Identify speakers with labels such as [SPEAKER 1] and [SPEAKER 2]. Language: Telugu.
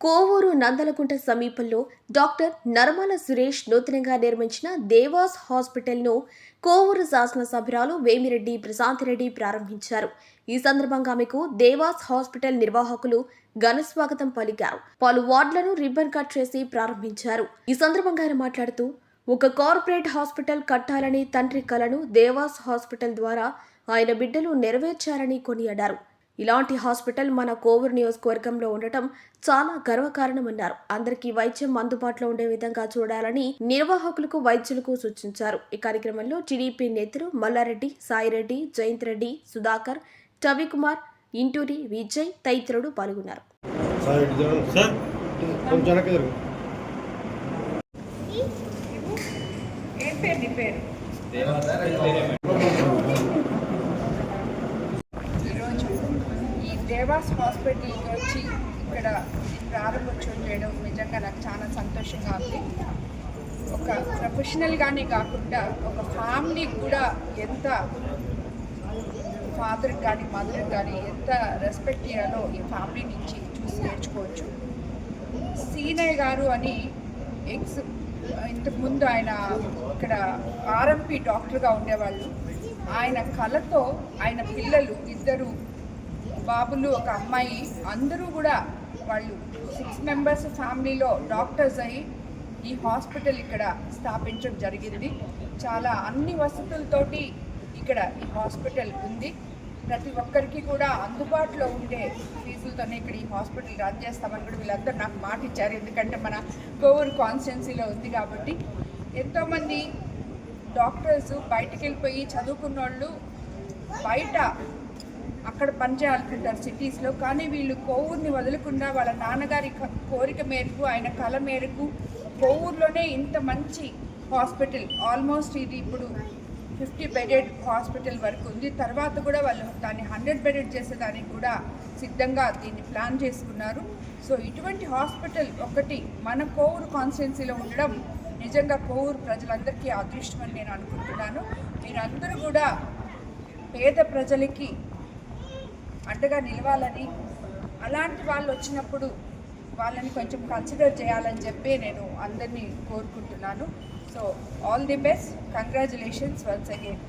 [SPEAKER 1] కోవూరు నందలకుంట సమీపంలో డాక్టర్ నర్మల సురేష్ నూతనంగా నిర్మించిన దేవాస్ హాస్పిటల్ను కోవూరు శాసనసభ్యురాలు వేమిరెడ్డి ప్రశాంతిరెడ్డి ప్రారంభించారు. ఈ సందర్భంగా ఆమెకు దేవాస్ హాస్పిటల్ నిర్వాహకులు ఘన స్వాగతం పలికారు. పలు వార్డులను రిబ్బన్ కట్ చేసి ప్రారంభించారు. ఈ సందర్భంగా ఆయన మాట్లాడుతూ ఒక కార్పొరేట్ హాస్పిటల్ కట్టాలని తండ్రి కలను దేవాస్ హాస్పిటల్ ద్వారా ఆయన బిడ్డలు నెరవేర్చారని కొనియాడారు. ఇలాంటి హాస్పిటల్ మన కోవూరు నియోజకవర్గంలో ఉండటం చాలా గర్వకారణమన్నారు. అందరికీ వైద్యం అందుబాటులో ఉండే విధంగా చూడాలని నిర్వాహకులకు వైద్యులకు సూచించారు. ఈ కార్యక్రమంలో టీడీపీ నేతలు మల్లారెడ్డి సాయిరెడ్డి జయంత్ రెడ్డి సుధాకర్ రవికుమార్ ఇంటూరి విజయ్ తదితరులు పాల్గొన్నారు.
[SPEAKER 2] పేరు నీ పేరు ఈరోజు ఈ దేవాస్ హాస్పిటల్కి వచ్చి ఇక్కడ ప్రారంభోత్సవం చేయడం నిజంగా నాకు చాలా సంతోషంగా ఉంది. ఒక ప్రొఫెషనల్గానే కాకుండా ఒక ఫ్యామిలీకి కూడా ఎంత ఫాదర్కి కానీ మదర్కి కానీ ఎంత రెస్పెక్ట్ ఇవ్వాలో ఈ ఫ్యామిలీ నుంచి చూసి నేర్చుకోవచ్చు. సీనయ్య గారు అని ఎక్స్ ఇంతకుముందు ఆయన ఇక్కడ ఆర్ఎంపీ డాక్టర్గా ఉండేవాళ్ళు. ఆయన కళతో ఆయన పిల్లలు ఇద్దరు బాబులు ఒక అమ్మాయి అందరూ కూడా వాళ్ళు సిక్స్ మెంబర్స్ ఫ్యామిలీలో డాక్టర్స్ అయ్యి ఈ హాస్పిటల్ ఇక్కడ స్థాపించడం జరిగింది. చాలా అన్ని వసతులతోటి ఇక్కడ ఈ హాస్పిటల్ ఉంది. ప్రతి ఒక్కరికి కూడా అందుబాటులో ఉండే ఫీజులతోనే ఇక్కడ ఈ హాస్పిటల్ రన్ చేస్తామని కూడా వీళ్ళందరూ నాకు మాట ఇచ్చారు. ఎందుకంటే మన కోవూరు కాన్స్టిట్యున్సీలో ఉంది కాబట్టి ఎంతోమంది డాక్టర్స్ బయటికి వెళ్ళిపోయి చదువుకున్న వాళ్ళు బయట అక్కడ పనిచేయాలనుకుంటారు సిటీస్లో. కానీ వీళ్ళు కోవూరుని వదలకుండా వాళ్ళ నాన్నగారి క- కోరిక మేరకు ఆయన కళ మేరకు కోవూరులోనే ఇంత మంచి హాస్పిటల్ ఆల్మోస్ట్ ఇది ఇప్పుడు ఫిఫ్టీ బెడెడ్ హాస్పిటల్ వరకు ఉంది. తర్వాత కూడా వాళ్ళు దాన్ని హండ్రెడ్ బెడెడ్ చేసేదానికి కూడా సిద్ధంగా దీన్ని ప్లాన్ చేసుకున్నారు. సో ఇటువంటి హాస్పిటల్ ఒకటి మన కోవూరు కాన్స్టిట్యున్సీలో ఉండడం నిజంగా కోవూరు ప్రజలందరికీ అదృష్టం అని నేను అనుకుంటున్నాను. మీరందరూ కూడా పేద ప్రజలకి అండగా నిలవాలని అలాంటి వాళ్ళు వచ్చినప్పుడు వాళ్ళని కొంచెం కన్సిడర్ చేయాలని చెప్పి నేను అందరినీ కోరుకుంటున్నాను. So all the best congratulations once again